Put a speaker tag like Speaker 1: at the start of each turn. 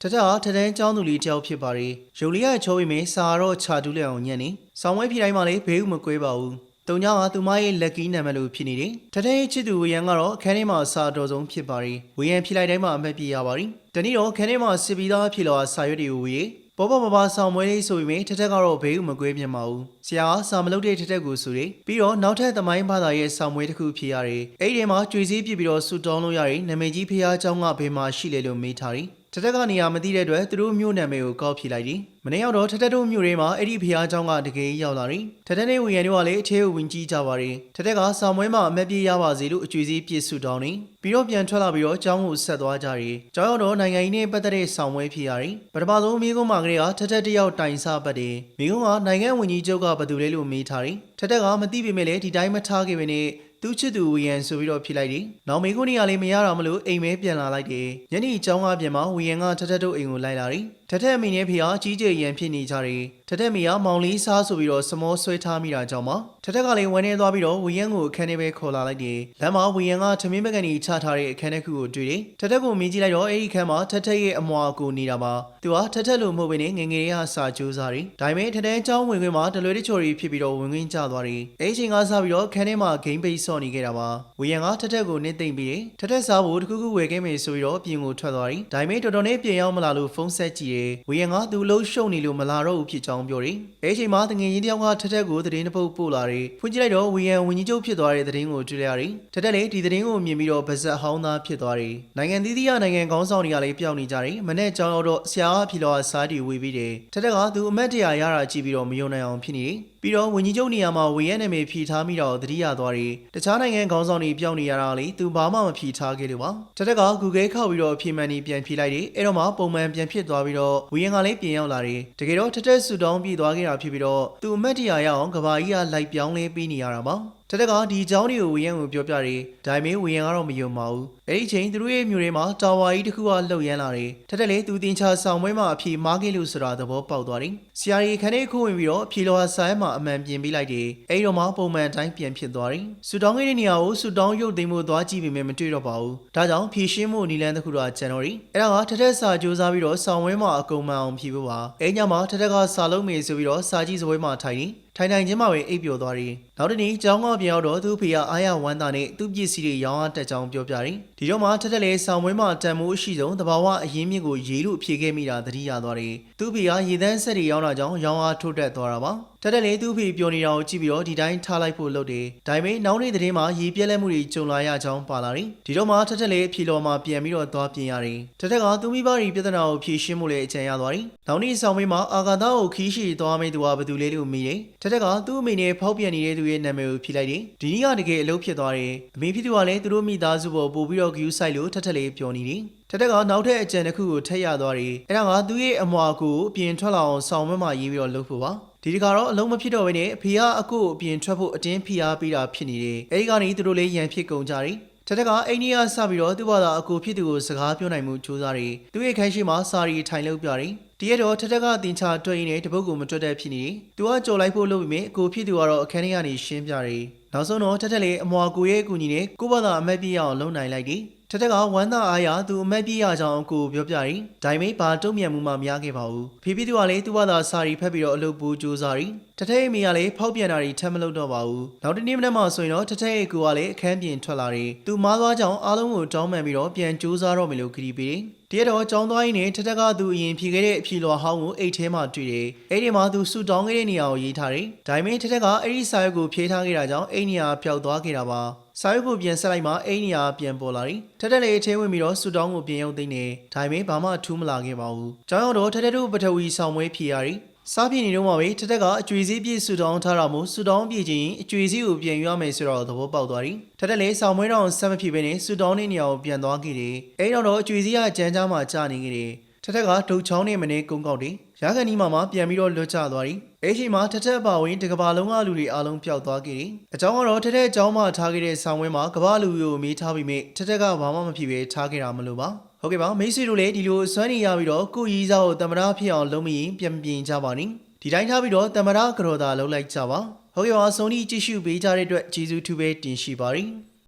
Speaker 1: ထထဟာထထန်းကျောင်းသူလေးတယောက်ဖြစ်ပါတယ်ရုပ်လေးကချောပြီးမင်းစာတော့ခြာတူးလက်အောင်ညံ့နေဆောင်းဝဲဖြီတိုင်းမှာလည်းဘေးဥမကွဲပါဘူးတုံညကသူမရဲ့လက်ကီးနာမည်လို့ဖြစ်နေတယ်ထထရဲ့ချစ်သူဝေယံကတော့အခန်းထဲမှာစာတော်ဆုံးဖြစ်ပါတယ်ဝေယံဖြီလိုက်တိုင်းမှာအမှတ်ပြရပါတယ်တနေ့တော့ခန်းထဲမှာစစ်ပြီးသားဖြစ်လာစာရွက်တွေကိုဝေပေါ်ပေါ်ပါပါဆောင်မွေးလေးဆိုပြီးမြင်ထထက်ကတော့ဘေးဥမကွဲပြင်ပါဘူးဆရာကစာမလုပ်တဲ့ထထက်ကိုဆိုတယ်ပြီးတော့နောက်ထပ်သမိုင်းဘာသာရဲ့ဆောင်မွေးတစ်ခုဖြစ်ရတယ်အဲ့ဒီထဲမှာကြွေစည်းပြစ်ပြီးတော့ဆူတောင်းလို့ရတယ်နာမည်ကြီးဖះเจ้าကဘယ်မှာရှိလဲလို့မေးထားတယ် ထထက်ကနေရာမသိတဲ့အတွက်သူတို့မျိုးနာမည်ကိုကောက်ဖြေလိုက်တယ်မနေ့ရောက်တော့ထထက်တို့မျိုးတွေမှာအဲ့ဒီဖះเจ้าကတကယ်ရောက်လာတယ်ထထက်နဲ့ဝီယန်တို့ကလည်းအထဲကိုဝင်ကြည့်ကြပါတယ်ထထက်ကဆောင်မွေးမှာအမက်ပြေးရပါစေလို့အကျွေစည်းပြစ်ဆူတောင်းတယ်ပြီးတော့ပြန်ထွက်လာပြီးတော့ကျောင်းကိုဆက်သွားကြတယ်ကျောင်းရောက်တော့နိုင်ငံကြီးနဲ့ပတ်သက်တဲ့ဆောင်မွေးဖြစ်ရတယ်ပထမဆုံးမိကုန်းမှာကလေးကထထက်တယောက်တိုင်စားပတ်တယ်မိကုန်းကနိုင်ငံဝင်ကြီးချုပ်ကဘယ်သူလဲလို့မေးထားတယ်ထထက်ကမသိပေမဲ့လည်းဒီတိုင်းမထားခဲ့ပဲနဲ့ သူချစ်သူဝီယန်ဆိုပြီးတော့ဖြစ်လိုက်တယ်။နောက်မေကုန်းကြီးကလည်းမရတော့မလို့အိမ်မဲပြန်လာလိုက်တယ်။ညနေကျောင်းကပြန်မှာဝီယန်ကထထက်တို့အိမ်ကိုလိုက်လာတယ်။ ထထက်အမိနဲ့ဖေဟာကြီးကျယ်ရန်ဖြစ်နေကြတယ်။ထထက်မိကမောင်လေးစားဆိုပြီးတော့စမောဆွဲထားမိတာကြောင့်ပါ။ထထက်ကလည်းဝန်းနေသွားပြီးတော့ဝီယန်ကိုအခန်းထဲပဲခေါ်လာလိုက်တယ်။လမ်းမှာဝီယန်ကထမင်းပကနေချထားတဲ့အခန်းတစ်ခုကိုတွေ့တယ်။ထထက်ကိုမြင်ကြည့်လိုက်တော့အဲ့ဒီအခန်းမှာထထက်ရဲ့အမွာကိုနေတာပါ။သူကထထက်လိုမဟုတ်ဘဲနဲ့ငငယ်ရစာကြိုးစားတယ်။ဒါပေမဲ့ထထက်ကျောင်းဝင်ခွင့်မှာတလွဲတချော်ရီဖြစ်ပြီးတော့ဝင်ခွင့်ကျသွားတယ်။အဲ့ဒီချိန်ကစပြီးတော့ခန်းထဲမှာဂိမ်းပိတ်ဆော့နေခဲ့တာပါ။ဝီယန်ကထထက်ကိုနစ်သိမ့်ပြီးတယ်။ထထက်စားဖို့တခုခုဝယ်ခဲ့မယ်ဆိုပြီးတော့ပြင်ကိုထွက်သွားတယ်။ဒါပေမဲ့တော်တော်နဲ့ပြင်ရောက်မလာလို့ဖုန်းဆက်ကြည့်တယ်။ဝီယန်ကသူ့အလုံးရှုံနေလို့မလာတော့ဘူးဖြစ်ကြောင်းပြောတယ်။အဲ့ဒီချိန်မှာတငယ်ချင်းတယောက်ကထထက်ကိုသတင်းတစ်ပုဒ်ပို့လာတယ်။ဖွင့်ကြည့်လိုက်တော့ဝီယန်ဝင်းကြီးချုပ်ဖြစ်သွားတဲ့သတင်းကိုတွေ့လိုက်ရတယ်။ထထက်လည်းဒီသတင်းကိုမြင်ပြီးတော့ဗဇက်ဟောင်းသားဖြစ်သွားတယ်။နိုင်ငံသီးသီးကနိုင်ငံကောင်းဆောင်တွေကလည်းပျောက်နေကြတယ်။မနေ့ကျောင်းတော့ဆရာကဖြီလောစားတီဝေးပြီးတယ်။ထထက်ကသူအမတ်တရာရတာကြည့်ပြီးတော့မယုံနိုင်အောင်ဖြစ်နေတယ်။ပြီးတော့ဝင်းကြီးချုပ်နေရာမှာဝေရဲနာမည်ဖြီထားမိတော့သတိရသွားတယ်။တခြားနိုင်ငံခေါင်းဆောင်တွေပျောက်နေရတာလေသူဘာမှမဖြီထားခဲ့လို့ပါ။ထထက်က Google ခောက်ပြီးတော့အဖြေမှန်ကြီးပြန်ဖြေလိုက်တယ်။အဲ့တော့မှပုံမှန်ပြန်ဖြစ်သွားပြီးတော့ဝီယန်ကလည်းပြင်ရောက်လာတယ်။တကယ်တော့ထထက်ဆူတောင်းပြေးသွားခဲ့တာဖြစ်ပြီးတော့သူအမတ်တရာရအောင်ကဘာကြီးကလိုက်ပြောင်းလဲပြီးနေရတာပါ။ တတက်ကဒီအကြောင်းတွေကိုဝီယန်ကိုပြောပြတယ်ဒါပေမဲ့ဝီယန်ကတော့မယုံပါဘူးအဲ့ဒီချိန်သူတို့ရဲ့မြို့ထဲမှာတာဝါကြီးတစ်ခုကလှုပ်ရမ်းလာတယ်ထက်တက်လေသူတင်ချဆောင်ပွဲမှာအဖြေမားခဲ့လို့ဆိုတာသဘောပေါက်သွားတယ်ဆရာကြီးခန်းထဲခိုးဝင်ပြီးတော့အဖြေလောဟာဆိုင်မှာအမှန်ပြင်ပေးလိုက်တယ်အဲ့ဒီတော့မှပုံမှန်တိုင်းပြန်ဖြစ်သွားတယ်ဆူတောင်းခဲ့တဲ့နေရာကိုဆူတောင်းရုပ်သိမ်းဖို့သွားကြည့်ပေမဲ့မတွေ့တော့ပါဘူးဒါကြောင့်ဖြေရှင်းမှုနီလန်းတစ်ခုတော့ကျန်တော့တယ်အဲ့ဒါကထက်တက်စာစူးစမ်းပြီးတော့ဆောင်ပွဲမှာအကုန်မှန်အောင်ဖြေဖို့ပါအဲ့ညမှာထက်တက်ကစာလုံးမေဆိုပြီးတော့စာကြည့်စပွဲမှာထိုင်နေ ထိုင်ထိုင်ချင်းမှာပဲအိပ်ပျော်သွားတယ်။နောက်တနေ့ကျောင်းကပြန်ရောက်တော့သူ့ဖေကအားရဝမ်းသာနဲ့သူ့ပစ္စည်းတွေရောင်းအားတက်ကြောင်းပြောပြတယ်။ဒီတော့မှထက်ထက်လေးဆောင်းပွဲမှာတန်မိုးအရှိဆုံးတဘာဝအရင်မြင့်ကိုရေလို့ဖြေခဲ့မိတာသတိရသွားတယ်။သူ့ဖေကရေသန်းဆက်တွေရောင်းတာကြောင့်ရောင်းအားထိုးတက်သွားတာပါ။ထက်ထက်လေးသူ့ဖေပြောနေတာကိုကြည့်ပြီးတော့ဒီတိုင်းထားလိုက်ဖို့လုပ်တယ်။ဒါပေမဲ့နောက်နေ့သတင်းမှာရေပြက်လက်မှုတွေကြုံလာရကြောင်းပါလာတယ်။ဒီတော့မှထက်ထက်လေးအဖြေတော်မှာပြန်ပြီးတော့သွားပြင်ရတယ်။ထက်ထက်ကသူ့မိဘတွေပြဿနာကိုဖြေရှင်းမှုလည်းအကြံရသွားတယ်။နောက်နေ့ဆောင်းပွဲမှာအာဂါသကိုခီးရှိသွားမိသူကဘယ်သူလဲလို့မေးတယ်။ထက်ထက်ကသူ့အမေနဲ့ဖောက်ပြန်နေတဲ့သူရဲ့နာမည်ကိုဖြေလိုက်တယ်။ဒီနေ့ကတကယ်အလုပ်ဖြစ်သွားတယ်။အမေဖြစ်သူကလည်းသူတို့မိသားစုပေါ်ပို့ပြီးတော့ဂယူးဆိုင်လို့ထက်ထက်လေးပြောနေတယ်။ထက်ထက်ကနောက်ထပ်အကြံတစ်ခုကိုထည့်ရသွားတယ်။အဲ့ဒါကသူ့ရဲ့အမွာကိုအပြင်ထွက်လာအောင်ဆောင်းမမှာရေးပြီးတော့လုပ်ဖို့ပါ။ ဒီတခါတော့အလုံးမဖြစ်တော့ဘဲနဲ့ဖေကအကိုကိုအပြင်ထွက်ဖို့အတင်းဖိအားပေးတာဖြစ်နေတယ်။အဲဒီကနေသူတို့လေးရန်ဖြစ်ကုန်ကြတယ်။ထက်ထက်ကအိန္ဒိယစပြီးတော့သူ့ဘာသာအကိုဖြစ်သူကိုစကားပြောနိုင်မှုကြိုးစားတယ်။သူ့ရဲ့ခိုင်းရှိမှာစာရီထိုင်လုပ်ပြတယ်။တရက်တော့ထက်ထက်ကတင်ချတွေ့ရင်းနဲ့တပုတ်ကိုမတွက်တဲ့ဖြစ်နေတယ်။သူကကြော်လိုက်ဖို့လုပ်ပြီးမြင်အကိုဖြစ်သူကတော့အခန်းထဲကနေရှင်းပြတယ်။ နောက်ဆုံးတော့ထက်ထက်လေးအမွာကိုရဲ့အကူကြီးနဲ့ကိုဘာသာအမက်ပြရအောင်လုပ်နိုင်လိုက်တယ်။ထက်ထက်ကဝမ်းသာအားရသူအမက်ပြရကြောင်းအကိုပြောပြတယ်။ဒါပေမဲ့ဘာတုံ့ပြန်မှုမှမရခဲ့ပါဘူး။ဖေဖေသူကလည်းသူ့ဘာသာစာရီဖတ်ပြီးတော့အလုပ်ပူစူးစားတယ်။တထက်ရဲ့မိကလည်းဖောက်ပြန်တာတွေထပ်မလုပ်တော့ပါဘူး။နောက်တနေ့မနက်မှဆိုရင်တော့တထက်ရဲ့ကိုကလည်းအခန်းပြင်ထွက်လာတယ်။သူမားသွားကြောင်းအားလုံးကိုတောင်းပန်ပြီးတော့ပြန်စူးစားတော့မယ်လို့ခရီးပေးတယ်။ တရက်တော့ကျောင်းသွားရင်းနဲ့ထက်ထက်ကသူအရင်ဖြေခဲ့တဲ့အဖြေလွှာဟောင်းကိုအိတ်ထဲမှာတွေ့တယ်။အဲ့ဒီမှာသူဆူတောင်းခဲ့တဲ့နေရာကိုရေးထားတယ်။ဒါပေမဲ့ထက်ထက်ကအဲ့ဒီစာရွက်ကိုဖြေထားခဲ့တာကြောင့်အဲ့ဒီနေရာပျောက်သွားခဲ့တာပါ။စာရွက်ကိုပြန်ဆက်လိုက်မှအဲ့ဒီနေရာပြန်ပေါ်လာတယ်။ထက်တက်လေးအထဲဝင်ပြီးတော့ဆူတောင်းကိုပြန်ရုပ်သိမ်းနေ။ဒါပေမဲ့ဘာမှထူးမလာခဲ့ပါဘူး။ကျောင်းရောက်တော့ထက်တက်တို့ပထဝီဆောင်မွေးဖြေရတယ်။ စားပြည့်နေတော့မှပဲထက်တက်ကအကျွေစည်းပြည့်ဆူတောင်းထားတာမို့ဆူတောင်းပြည့်ချင်းအကျွေစည်းကိုပြန်ယူရမယ်ဆိုတော့သဘောပေါက်သွားတယ်။ထက်တက်လေးဆောင်မွေးတော့ဆက်မဖြစ်ဘဲနဲ့ဆူတောင်းတဲ့နေရာကိုပြန်သွားခဲ့တယ်။အဲဒီတော့တော့အကျွေစည်းကကြမ်းကြားမှာကြာနေခဲ့တယ်။ထက်ထက်ကဒုတ်ချောင်းနဲ့မနေကုန်းကောက်တယ်။ရာခဏီမှာမှပြန်ပြီးတော့လွတ်ကျသွားတယ်။အဲဒီချိန်မှာထက်ထက်ပါဝင်တကဘာလုံးကလူတွေအားလုံးပျောက်သွားခဲ့တယ်။အကြောင်းကတော့ထက်ထက်အကြောင်းမှထားခဲ့တဲ့ဆောင်ဝဲမှာကဘာလူကိုမေးထားပြီးမြထက်ထက်ကဘာမှမဖြစ်ပဲထားခဲ့တာမလို့ပါ။ ဟုတ်ကဲ့ပါမိတ်ဆွေတို့လည်းဒီလိုစွမ်းနေရပြီးတော့ကိုရီးစားကိုတမရဖြစ်အောင်လုပ်မိရင်ပြန်ပြင်ကြပါနိ။ဒီတိုင်းထားပြီးတော့တမရကရော်တာလုပ်လိုက်ကြပါ။ဟုတ်ကဲ့ပါဆုံးဒီကြည့်ရှုပေးကြတဲ့အတွက်ကျေးဇူးထူးပဲတင်ရှိပါတယ်။